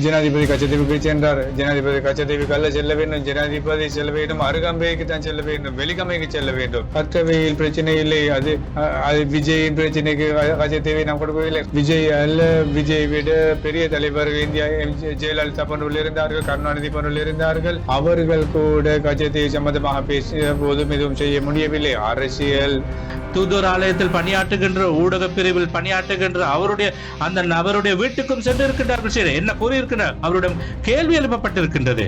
ஜனாதிபதி கச்சத்தீவுக்கு சென்றார். ஜனாதிபதி கச்சத்தீவுக்கு அல்ல செல்ல வேண்டும். ஜனாதிபதி செல்ல வேண்டும். அருகம்பைக்கு தான் செல்ல வேண்டும். வெளிகமைக்கு செல்ல வேண்டும். கற்றவையில் பிரச்சனை இல்லை. அது அது விஜயின் பிரச்சனைக்கு கச்சத்தீவை நாம் கொடுக்கவில்லை. விஜய் அல்ல. விஜய் விட பெரிய தலைவர்கள் இந்தியா ஜெயலலிதா போன்றவர்கள் இருந்தார்கள். கருணாநிதி போன்றவர்கள் இருந்தார்கள். அவர்கள் கூட கச்சத்தீவு சம்பந்தமாக பேசிய போதும் எதுவும் செய்ய முடியவில்லை. அரசியல். தூதூர் ஆலயத்தில் பணியாற்றுகின்ற ஊடக பிரிவில் பணியாற்றுகின்ற அவருடைய அந்த நபருடைய வீட்டுக்கும் சென்று இருக்கின்றார்கள் சரி என்ன சொல்லியிருக்கிறார் அவரிடம் கேள்வி எழுப்பப்பட்டிருக்கின்றது.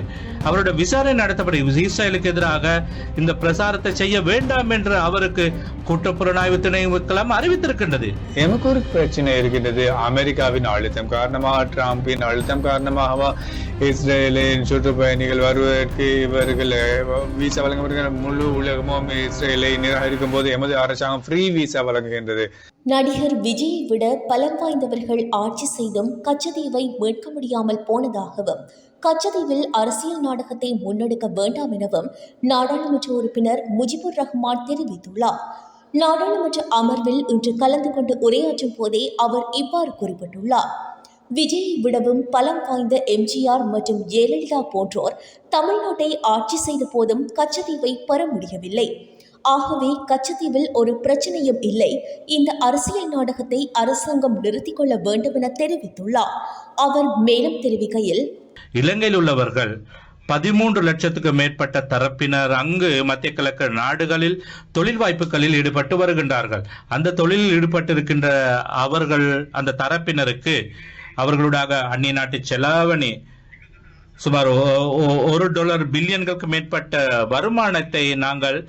அவருடைய விசாரணை நடத்தப்படி இஸ்ரேலுக்கு எதிராக இந்த பிரசாரத்தை செய்ய வேண்டாம் என்று அவருக்கு குற்றப்புலனாய்வு திணைக்களம் அறிவித்திருக்கின்றது. எமக்கு ஒரு பிரச்சனை இருக்கின்றது. அமெரிக்காவின் அழுத்தம் காரணமாக டிரம்பின் அழுத்தம் காரணமாக இஸ்ரேலின் சுற்றுப்பயணிகள் வருவதற்கு இவர்கள் விசா வழங்குகின்ற முழு உலகமும் இஸ்ரேலை நிராகரிக்கும் போது எமது அரசாங்கம் ஃப்ரீ விசா வழங்குகின்றது. நடிகர் விஜயை விட பலம் வாய்ந்தவர்கள் ஆட்சி செய்தும் கச்சதீவை மீட்க முடியாமல் போனதாகவும் கச்சதீவில் அரசியல் நாடகத்தை முன்னெடுக்க வேண்டாம் எனவும் நாடாளுமன்ற உறுப்பினர் முஜிபுர் ரஹ்மான் தெரிவித்துள்ளார். நாடாளுமன்ற அமர்வில் இன்று கலந்து கொண்டு உரையாற்றும் போதே அவர் இவ்வாறு குறிப்பிட்டுள்ளார். விஜயை விடவும் பலம் வாய்ந்த எம்ஜிஆர் மற்றும் ஜெயலலிதா போன்றோர் தமிழ்நாட்டை ஆட்சி செய்த போதும் கச்சதீவை பெற முடியவில்லை. ஆகவே கச்சத்தீவில் ஒரு பிரச்சனையும் இல்லை. இந்த அரசியல் நாடகத்தை அரசாங்கம் நிறுத்திக் கொள்ள வேண்டும் என தெரிவித்துள்ளார். அவர் மேலும் தெரிவிக்கையில் இலங்கையில் உள்ளவர்கள் பதிமூன்று லட்சத்துக்கு மேற்பட்ட தரப்பினர் அங்கு மத்திய கிழக்கு நாடுகளில் தொழில் வாய்ப்புகளில் ஈடுபட்டு வருகின்றார்கள். அந்த தொழிலில் ஈடுபட்டிருக்கின்ற அவர்கள் அந்த தரப்பினருக்கு அவர்களுடைய அந்நிய நாட்டு செலாவணி சுமார் ஒரு டாலர் பில்லியன்களுக்கு மேற்பட்ட வருமானத்தை நாங்கள்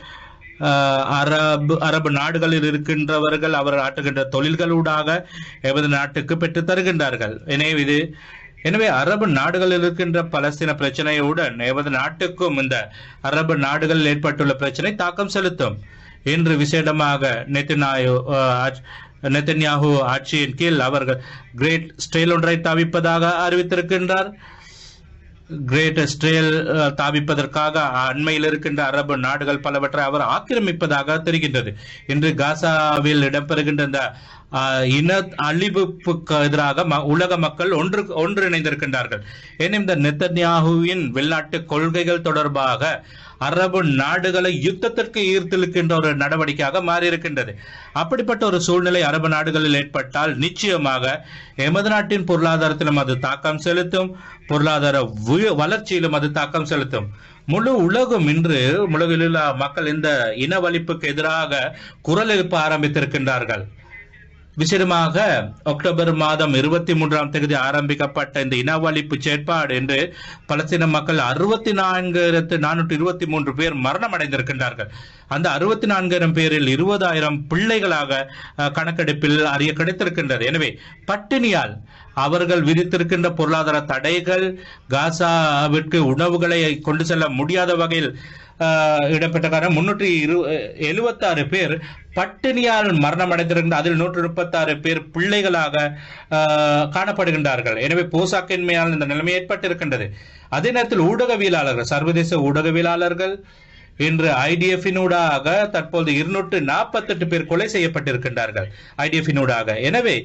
அரபு அரபு நாடுகளில் இருக்கின்றவர்கள் அவர் ஆட்டுகின்ற தொழில்களூடாக எமது நாட்டுக்கு பெற்று தருகின்றார்கள். எனவே இது எனவே அரபு நாடுகளில் இருக்கின்ற பலஸ்தீன பிரச்சனையுடன் எமது நாட்டுக்கும் இந்த அரபு நாடுகளில் ஏற்பட்டுள்ள பிரச்சனை தாக்கம் செலுத்தும். இன்று விசேடமாக நெத்தனாயு நெத்தன்யாகு ஆட்சியின் கீழ் அவர்கள் கிரேட் ஸ்டைல் ஒன்றை தவிப்பதாக அறிவித்திருக்கின்றார். கிரேட் இஸ்ரேல் தாவிப்பதற்காக அண்மையில் இருக்கின்ற அரபு நாடுகள் பலவற்றை அவர் ஆக்கிரமிப்பதாக தெரிகின்றது. இன்று காசாவில் இடம்பெறுகின்ற இந்த இன அழிவுக்கு எதிராக ம- உலக மக்கள் ஒன்று ஒன்றிணைந்திருக்கின்றார்கள். ஏன் இந்த நெத்தன்யாகுவின் வெளிநாட்டு கொள்கைகள் தொடர்பாக அரபு நாடுகளை யுத்தத்திற்கு ஈர்த்திருக்கின்ற ஒரு நடவடிக்கையாக மாறியிருக்கின்றது. அப்படிப்பட்ட ஒரு சூழ்நிலை அரபு நாடுகளில் ஏற்பட்டால் நிச்சயமாக எமது நாட்டின் பொருளாதாரத்திலும் அது தாக்கம் செலுத்தும். பொருளாதார வளர்ச்சியிலும் அது தாக்கம் செலுத்தும். முழு உலகம் இன்று உலகில் உள்ள மக்கள் இந்த இனவழிப்புக்கு எதிராக குரல் எழுப்ப ஆரம்பித்திருக்கின்றார்கள். விசேடமாக அக்டோபர் மாதம் இருபத்தி மூன்றாம் தேதி ஆரம்பிக்கப்பட்ட இந்த இனவழிப்பு செயற்பாடு என்று பலஸ்தீன மக்கள் அறுபத்தி நான்காயிரத்து நானூற்றி இருபத்தி மூன்று பேர் மரணம் அடைந்திருக்கின்றார்கள் அந்த அறுபத்தி நான்காயிரம் பேரில் இருபதாயிரம் பிள்ளைகளாக கணக்கெடுப்பில் அறிய கிடைத்திருக்கின்றது. எனவே பட்டினியால் அவர்கள் விதித்திருக்கின்ற பொருளாதார தடைகள் காசாவிற்கு உணவுகளை கொண்டு செல்ல முடியாத வகையில் ஆஹ், முன்னூற்றி இரு எழுபத்தாறு பேர் பட்டினியால் மரணம் அடைந்திருக்கின்ற அதில் நூற்று முப்பத்தாறு பேர் பிள்ளைகளாக ஆஹ், காணப்படுகின்றார்கள். எனவே போசாக்கின்மையால் இந்த நிலைமை ஏற்பட்டிருக்கின்றது. அதே நேரத்தில் ஊடகவியலாளர்கள் சர்வதேச ஊடகவியலாளர்கள் இன்று ஐடிஎஃபினூடாக தற்போது இருநூற்று நாற்பத்தெட்டு பேர் கொலை செய்யப்பட்டிருக்கின்றார்கள். ஐடிஎஃபினூடாக எனவே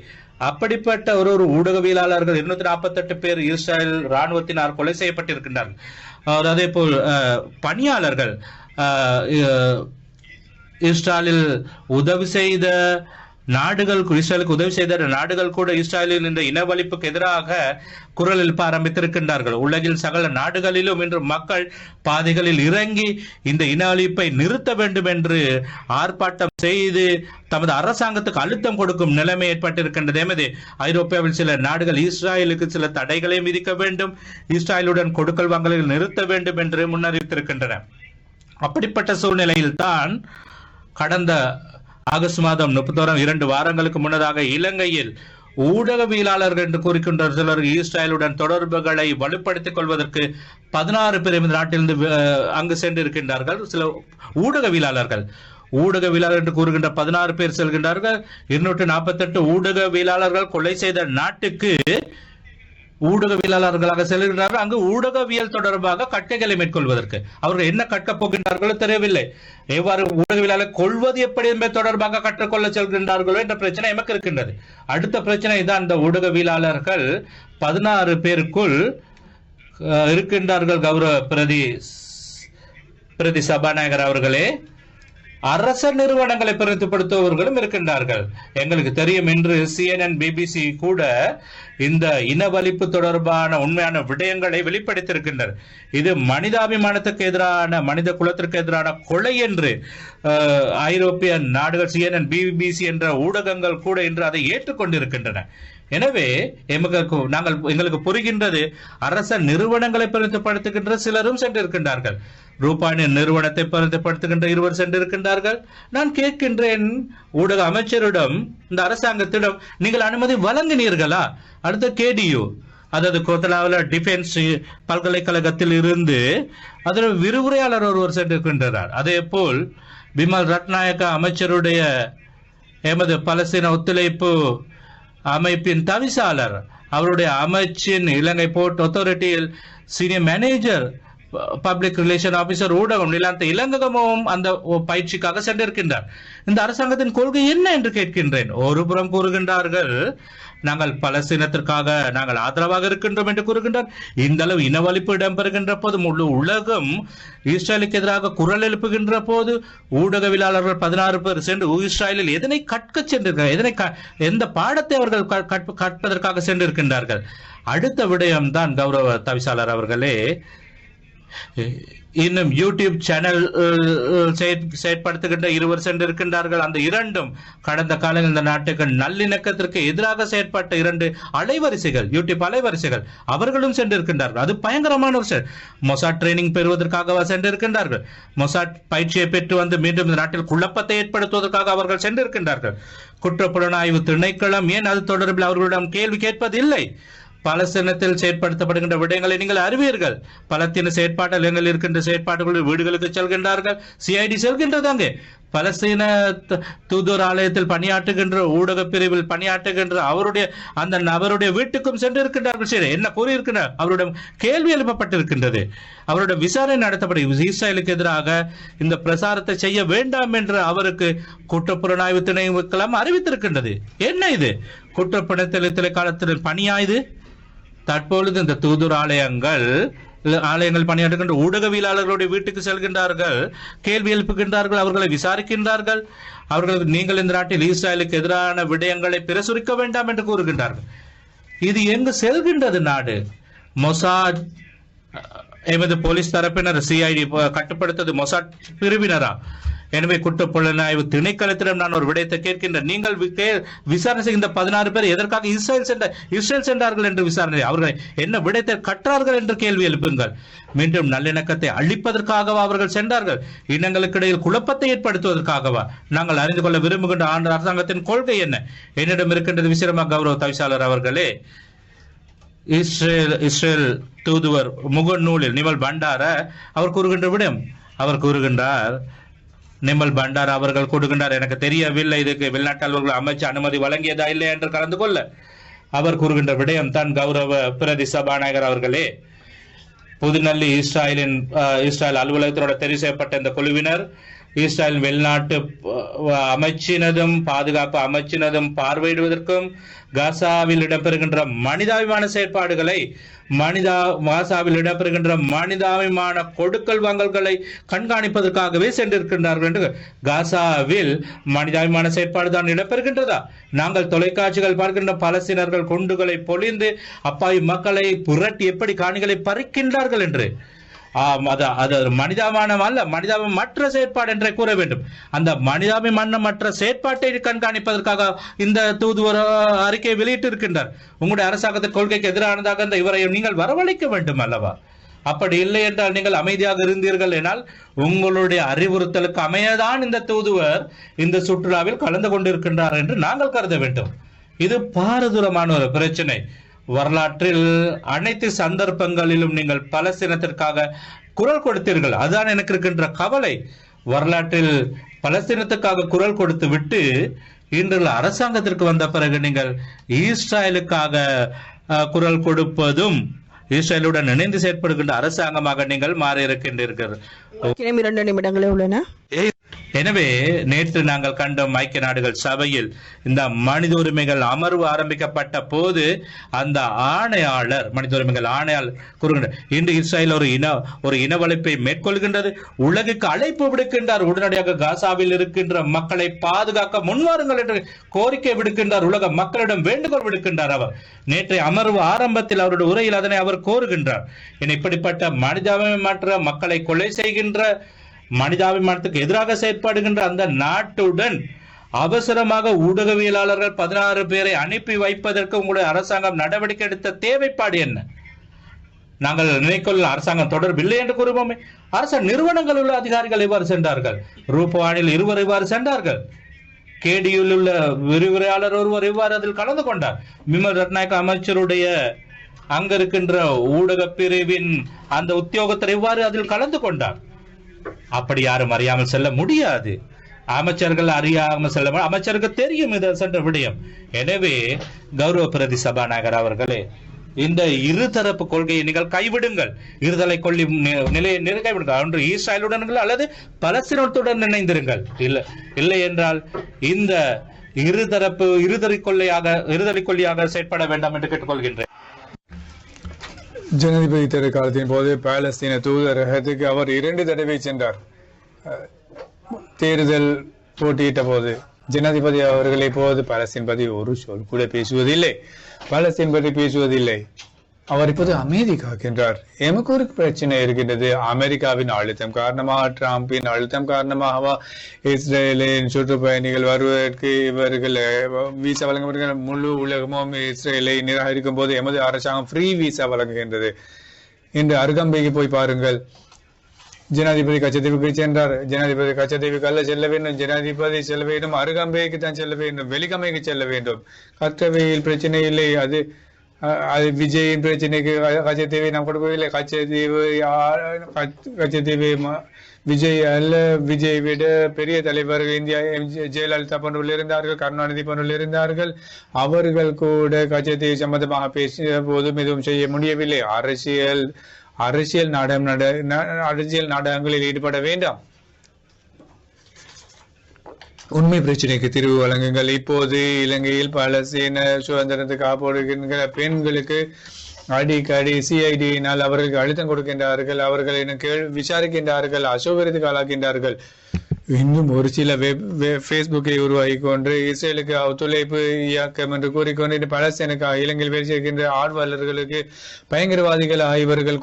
அப்படிப்பட்ட ஒரு ஒரு ஊடகவியலாளர்கள் இருநூத்தி நாற்பத்தெட்டு பேர் இஸ்ரேல் ராணுவத்தினால் கொலை செய்யப்பட்டிருக்கின்றார்கள். அதே போல் பணியாளர்கள் இஸ்டாலில் உதவி செய்த நாடுகள் இஸ்ரேலுக்கு உதவி செய்த நாடுகள் கூட இஸ்ரேலில் இந்த இனவழிப்புக்கு எதிராக குரல் எழுப்ப ஆரம்பித்திருக்கின்றார்கள். உலகில் சகல நாடுகளிலும் இன்று மக்கள் பாதைகளில் இறங்கி இந்த இன அழிப்பை நிறுத்த வேண்டும் என்று ஆர்ப்பாட்டம் செய்து தமது அரசாங்கத்துக்கு அழுத்தம் கொடுக்கும் நிலைமை ஏற்பட்டிருக்கின்றது. எமது ஐரோப்பாவில் சில நாடுகள் இஸ்ராயலுக்கு சில தடைகளை விதிக்க வேண்டும். இஸ்ராயலுடன் கொடுக்கல் வாங்கலை நிறுத்த வேண்டும் என்று முன்னறிவித்திருக்கின்றன. அப்படிப்பட்ட சூழ்நிலையில் தான் கடந்த ஆகஸ்ட் மாதம் முப்பத்தோரம் இரண்டு வாரங்களுக்கு முன்னதாக இலங்கையில் ஊடகவியலாளர்கள் என்று கூறுகின்ற சிலர் இஸ்ரேலுடன் தொடர்புகளை வலுப்படுத்திக் கொள்வதற்கு பதினாறு பேர் இந்த நாட்டிலிருந்து அங்கு சென்று இருக்கின்றார்கள் சில ஊடகவியலாளர்கள் ஊடகவியலாளர் என்று கூறுகின்ற பதினாறு பேர் செல்கின்றார்கள். இருநூற்று நாற்பத்தெட்டு ஊடகவியலாளர்கள் கொலை செய்த நாட்டுக்கு ஊடகவியலாளர்களாக செல்கின்றார்கள். அங்கு ஊடகவியல் தொடர்பாக கட்டைகளை மேற்கொள்வதற்கு. அவர்கள் என்ன கட்டப் போகின்றார்களோ தெரியவில்லை. எவ்வாறு ஊடகவியலாளர் கொள்வது எப்படி என்பது தொடர்பாக கற்றுக்கொள்ள செல்கின்றார்களோ என்ற பிரச்சனை எமக்கு இருக்கின்றது. அடுத்த பிரச்சனை தான் இந்த ஊடகவியலாளர்கள் பதினாறு பேருக்குள் இருக்கின்றார்கள் கௌரவ பிரதி பிரதி சபாநாயகர் அவர்களே. அரச நிறுவனங்களை பிரதிப்படுத்துபவர்களும் இருக்கின்றார்கள். எங்களுக்கு தெரியும் என்று சிஎன்என் பிபிசி கூட இந்த இனவழிப்பு தொடர்பான உண்மையான விடயங்களை வெளிப்படுத்தியிருக்கின்றனர். இது மனிதாபிமானத்துக்கு எதிரான மனித குலத்திற்கு எதிரான கொலை என்று ஐரோப்பிய நாடுகள் சிஎன்என் பிபிசி என்ற ஊடகங்கள் கூட இன்று அதை ஏற்றுக்கொண்டிருக்கின்றன. எனவே எமக்கு நாங்கள் எங்களுக்கு புரிகின்றது அரச நிறுவனங்களை பிரதிப்படுத்துகின்ற சிலரும் சென்றிருக்கின்றார்கள். ரூபாயின் நிறுவனத்தை பிரதிப்படுத்துகின்ற இருவர் சென்றிருக்கின்றார்கள். நான் கேட்கின்றேன் ஊடக அமைச்சரிடம் இந்த அரசாங்கத்திடம் நீங்கள் அனுமதி வழங்கினீர்களா? அடுத்த கேடியு அதாவது கோத்தலாவில் டிஃபென்ஸ் பல்கலைக்கழகத்தில் இருந்து அதில் விரிவுரையாளர் ஒருவர் சென்றிருக்கின்றார். அதே போல் பிமல் ரத்நாயக்கா அமைச்சருடைய எமது பலஸ்தீன ஒத்துழைப்பு அமைப்பின் தவிசாளர் அவருடைய அமைச்சின் Ilangai port அத்தாரிட்டியில் senior manager public relation officer ஊடகம் நிலாந்த இலங்ககமும் அந்த பயிற்சிக்காக சென்றிருக்கின்றார். இந்த அரசாங்கத்தின் கொள்கை என்ன என்று கேட்கின்றேன். ஒரு புறம் கூறுகின்றார்கள் நாங்கள் பலஸ்தீனத்திற்காக நாங்கள் ஆதரவாக இருக்கின்றோம் என்று கூறுகின்றார். இந்த அளவு இனவழிப்பு இடம்பெறுகின்ற போது முழு உலகம் இஸ்ரேலுக்கு எதிராக குரல் எழுப்புகின்ற போது ஊடகவியலாளர்கள் பதினாறு பேர் சென்று இஸ்ரேலில் எதனை கற்க சென்றிருக்கிறார் எதனை எந்த பாடத்தை அவர்கள் கற்பதற்காக சென்றிருக்கின்றார்கள். அடுத்த விடயம்தான் கௌரவ தவிசாளர் அவர்களே இன்னும் யூடியூப் சேனல் செயற்- செயற்படுத்துகின்ற இருவர் சென்றிருக்கின்றார்கள். அந்த இரண்டும் கடந்த காலங்களில் இந்த நாட்டுக்கு நல்லிணக்கத்திற்கு எதிராக செயற்பட்ட இரண்டு அலைவரிசைகள் யூடியூப் அலைவரிசைகள் அவர்களும் சென்றிருக்கின்றார்கள். அது பயங்கரமான ஒரு செயல். மொசாட் ட்ரைனிங் பெறுவதற்காக சென்றிருக்கின்றார்கள்? மொசாட் பயிற்சியை பெற்று வந்து மீண்டும் இந்த நாட்டில் குழப்பத்தை ஏற்படுத்துவதற்காக அவர்கள் சென்றிருக்கின்றார்கள். குற்றப்புலனாய்வு திணைக்களம் ஏன் அது தொடர்பில் அவர்களிடம் கேள்வி கேட்பதில்லை? பலஸ்தீனத்தில் செயற்படுத்தப்படுகின்ற விடயங்களை நீங்கள் அறிவீர்கள். பலஸ்தீன செயற்பாட்டில் எங்கள் இருக்கின்ற செயற்பாடுகளுடைய வீடுகளுக்கு செல்கின்றார்கள். சிஐடி செல்கின்றது அங்கே பலஸ்தீன த- தூதுவர் ஆலயத்தில் பணியாற்றுகின்ற ஊடக பிரிவில் பணியாற்றுகின்ற அவருடைய அந்த நபருடைய வீட்டுக்கும் சென்றிருக்கின்றார்கள். சரி என்ன கூறியிருக்கின்ற? அவருடைய கேள்வி எழுப்பப்பட்டிருக்கின்றது. அவருடைய விசாரணை நடத்தப்படும் இஸ்ரேலுக்கு எதிராக இந்த பிரசாரத்தை செய்ய வேண்டாம் என்று அவருக்கு குற்றப்புலனாய்வு திணைக்களம் அறிவித்திருக்கின்றது. என்ன இது? குற்றப்புலத்திலே காலத்தில் பணியா இது? தற்பொழுது இந்த தூதுர் ஆலயங்கள் ஆலயங்கள் பணியாற்றுகின்ற ஊடகவியலாளர்களுடைய வீட்டுக்கு செல்கின்றார்கள் கேள்வி எழுப்புகின்றார்கள் அவர்களை விசாரிக்கின்றார்கள். அவர்கள் நீங்கள் இந்த நாட்டில் இஸ்ரேலுக்கு எதிரான விடயங்களை பிரசுரிக்க வேண்டாம் என்று கூறுகின்றார்கள். இது எங்கு செல்கின்றது நாடு? மொசாட் எமது போலீஸ் தரப்பினர் சிஐடி கட்டுப்படுத்தது மொசாட் பிரிவினரா? எனவே குற்றப்புலனாய்வு திணைக்களத்திடம் நான் ஒரு விடயத்தை கேட்கின்றேன். நீங்கள் விசாரணை செய்கின்ற பதினாறு பேர் எதற்காக இஸ்ரேல் சென்ற இஸ்ரேல் சென்றார்கள் என்று விசாரணை அவர்களை என்ன விடயத்தை கற்றார்கள் என்று கேள்வி எழுப்புங்கள். மீண்டும் நல்லிணக்கத்தை அழிப்பதற்காகவா அவர்கள் சென்றார்கள்? இனங்களுக்கு இடையில் குழப்பத்தை ஏற்படுத்துவதற்காகவா? நாங்கள் அறிந்து கொள்ள விரும்புகின்ற ஆண்டு அரசாங்கத்தின் கொள்கை என்ன? என்னிடம் இருக்கின்றது விசிரமா கௌரவ தவிசாளர் அவர்களே. இஸ்ரேல் இஸ்ரேல் தூதுவர் முகநூலில் நிமல் பண்டார அவர் கூறுகின்ற விடம் அவர் கூறுகின்றார் நிமல் பண்டார் அவர்கள் கூறுகின்றார் எனக்கு தெரியவில்லை இதுக்கு வெளிநாட்டு அலுவலர்கள் அமைச்சு அனுமதி வழங்கியதா இல்லை என்று கலந்து கொள்ள. அவர் கூறுகின்ற விடயம் தான் கௌரவ பிரதி சபாநாயகர் அவர்களே. புதுநெல்லி இஸ்ராயலின் அஹ், இஸ்ராயல் அலுவலகத்தினோட தெரிவு செய்யப்பட்ட இந்த குழுவினர் இஸ்ரேல் வெளிநாட்டு அமைச்சினதும் பாதுகாப்பு அமைச்சினதும் பார்வையிடுவதற்கும் காசாவில் இடம்பெறுகின்ற மனிதாபிமான செயற்பாடுகளை மனிதா காசாவில் இடம்பெறுகின்ற மனிதாபிமான கொடுக்கல் வாங்கல்களை கண்காணிப்பதற்காகவே சென்றிருக்கின்றார்கள் என்று காசாவில் மனிதாபிமான செயற்பாடு தான் இடம்பெறுகின்றதா? நாங்கள் தொலைக்காட்சிகள் பார்க்கின்ற பலஸ்தீனர்கள் குண்டுகளை பொழிந்து அப்பாவி மக்களை புரட்டி எப்படி காணிகளை பறிக்கின்றார்கள் என்று அது அது ஒரு மனிதாபிமானம் அல்ல மனிதாபிமற்ற செயற்பாடு என்றே கூற வேண்டும். அந்த மனிதாபிமானமற்ற செயற்பாட்டை கண்காணிப்பதற்காக இந்த தூதுவர் அறிக்கையை வெளியிட்டு இருக்கின்றார் உங்களுடைய அரசாங்கத்தின் கொள்கைக்கு எதிரானதாக இந்த இவரை நீங்கள் வரவழைக்க வேண்டும் அல்லவா? அப்படி இல்லை என்றால் நீங்கள் அமைதியாக இருந்தீர்கள் என்றால் உங்களுடைய அறிவுறுத்தலுக்கு அமையதான் இந்த தூதுவர் இந்த சுற்றுலாவில் கலந்து கொண்டிருக்கின்றார் என்று நாங்கள் கருத வேண்டும். இது பாரதூரமான ஒரு பிரச்சனை. வரலாற்றில் அனைத்து சந்தர்ப்பங்களிலும் நீங்கள் பலஸ்தீனத்திற்காக குரல் கொடுத்தீர்கள். அதுதான் எனக்கு இருக்கின்ற கவலை. வரலாற்றில் பலஸ்தீனத்துக்காக குரல் கொடுத்து விட்டு இன்று அரசாங்கத்திற்கு வந்த பிறகு நீங்கள் இஸ்ராயலுக்காக குரல் கொடுப்பதும் இஸ்ரேலுடன் இணைந்து செயற்படுகின்ற அரசாங்கமாக நீங்கள் மாறி இருக்கின்றீர்கள் இரண்டு நிமிடங்களே உள்ளன. எனவே நேற்று நாங்கள் கண்டோம் ஐக்கிய நாடுகள் சபையில் இந்த மனித உரிமைகள் அமர்வு ஆரம்பிக்கப்பட்ட போது அந்த ஆணையாளர் மனித உரிமைகள் ஆணையாளர் கூறுகின்றார் இன்று இஸ்ரேல் ஒரு இன ஒரு இனவழிப்பை மேற்கொள்கின்றது உலகுக்கு அழைப்பு விடுக்கின்றார் உடனடியாக காசாவில் இருக்கின்ற மக்களை பாதுகாக்க முன்வாருங்கள் என்று கோரிக்கை விடுக்கின்றார் உலக மக்களிடம் வேண்டுகோள் விடுக்கின்றார் அவர். நேற்றைய அமர்வு ஆரம்பத்தில் அவருடைய உரையில் அதனை அவர் கோருகின்றார். இப்படிப்பட்ட மனிதாபிமற்ற மக்களை கொலை செய்கின்ற மனிதாபிமானத்துக்கு எதிராக செயற்படுகின்ற அந்த நாட்டுடன் அவசரமாக ஊடகவியலாளர்கள் பதினாறு பேரை அனுப்பி வைப்பதற்கு உங்களுடைய அரசாங்கம் நடவடிக்கை எடுத்த தேவைப்பாடு என்ன? நாங்கள் நினைக்கொள்ள அரசாங்கம் தொடர்பில்லை என்று கூறுவோமே. அரச நிறுவனங்கள் உள்ள அதிகாரிகள் இவ்வாறு சென்றார்கள்? ரூபவானில் இருவர் இவ்வாறு சென்றார்கள்? கேடியில் உள்ள விரிவுரையாளர் ஒருவர் இவ்வாறு அதில் கலந்து கொண்டார்? விமல் ரத்நாயக் அமைச்சருடைய அங்க இருக்கின்ற ஊடக பிரிவின் அந்த உத்தியோகத்தர் இவ்வாறு அதில் கலந்து கொண்டார்? அப்படி யாரும் அறியாமல் செல்ல முடியாது. அமைச்சர்கள் அறியாமல் செல்ல அமைச்சருக்கு தெரியும் இது சென்ற விடயம். எனவே கௌரவ பிரதி சபாநாயகர் அவர்களே இந்த இருதரப்பு கொள்கையை நீங்கள் கைவிடுங்கள். இருதலை கொள்ளி நிலையை நிலை கைவிடுங்கள். ஒன்று ஈஸ்ராயலுடன் அல்லது பலஸ்தீனத்துடன் இணைந்திருங்கள். இல்லை இல்லை என்றால் இந்த இருதரப்பு இருதலை கொள்ளையாக இருதலை கொள்ளையாக செயற்பட வேண்டாம் என்று கேட்டுக்கொள்கின்றேன். ஜனாதிபதி தேர்தல் காலத்தின் போது பாலஸ்தீன தூதரகத்துக்கு அவர் இரண்டு தடவை சென்றார். அஹ், தேர்தல் போட்டியிட்ட போது ஜனாதிபதி அவர்களை போது பாலஸ்தீன் பற்றி ஒரு சொல் கூட பேசுவதில்லை. பாலஸ்தீன் பற்றி பேசுவதில்லை. அவர் இப்போது அமைதி காக்கின்றார் எமக்கு ஒரு பிரச்சனை இருக்கின்றது. அமெரிக்காவின் அழுத்தம் காரணமாக டிரம்பின் அழுத்தம் காரணமாகவா இஸ்ரேலின் சுற்றுப்பயணிகள் வருவதற்கு இவர்கள் விசா வீசா முழு உலகமும் இஸ்ரேலை நிராகரிக்கும் போது எமது அரசாங்கம் ஃப்ரீ வீசா வழங்குகின்றது. இன்று அருகம்பைக்கு போய் பாருங்கள். ஜனாதிபதி கச்சதீவுக்கு சென்றார். ஜனாதிபதி கச்சதீவுக்கு அல்ல செல்ல வேண்டும். ஜனாதிபதி செல்ல வேண்டும். அருகம்பைக்கு தான் செல்ல வேண்டும். வெளிக்கமைக்கு செல்ல வேண்டும். கற்றவையில் பிரச்சனை இல்லை. அது அது விஜயின் பிரச்சனைக்கு க- கச்சத்தீவை நாம் கொடுக்கவில்லை. கச்சத்தீவு யார் கச்ச- கச்சத்தீவு விஜய் அல்ல. விஜய் விட பெரிய தலைவர்கள் இந்தியா எம். ஜெ- ஜெயலலிதா போன்றவர்கள் இருந்தார்கள் கருணாநிதி போன்றவர்கள் இருந்தார்கள். அவர்கள் கூட கச்சத்தீவு சம்பந்தமாக பேசிய போதும் எதுவும் செய்ய முடியவில்லை. அரசியல் அரசியல் நாடகம் நட ந- அரசியல் நாடகங்களில் ஈடுபட வேண்டாம். உண்மை பிரச்சனைக்கு தீர்வு வழங்குங்கள். இப்போது இலங்கையில் பலஸ்தீன சுதந்திரத்துக்கு போடுகின்ற பெண்களுக்கு அடிக்கடி சிஐடியினால் அவர்களுக்கு அழுத்தம் கொடுக்கின்றார்கள். அவர்களை கேள் விசாரிக்கின்றார்கள் அசௌகரியத்துக்கு ஆளாக்கின்றார்கள் இன்னும் ஒரு சில பேஸ்புக்கை உருவாகி உருவாக்கி கொண்டு இஸ்ரேலுக்கு ஒத்துழைப்பு இயக்கம் என்று கூறிக்கொண்டு பலஸ்தீனுக்கு இலங்கையில் வேலை செய்கின்ற ஆர்வலர்களுக்கு பயங்கரவாதிகள் இவர்கள்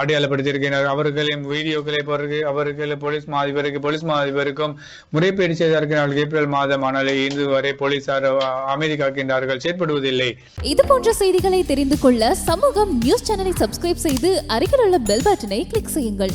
அடையாளப்படுத்தியிருக்கிறார். அவர்களின் வீடியோக்களை பிறகு அவர்கள் போலீஸ் மாதிபருக்கு போலீஸ் மாதிபருக்கும் முறைப்பீடு செய்தார்கள். ஏப்ரல் மாதம் ஆனால் இன்று வரை போலீசார் அமைதி காக்கின்றார்கள் செயற்படுவதில்லை. இது போன்ற செய்திகளை தெரிந்து கொள்ள சமூகம் நியூஸ் சேனலை சப்ஸ்கிரைப் செய்து அருகில் உள்ள பெல் பட்டனை கிளிக் செய்யுங்கள்.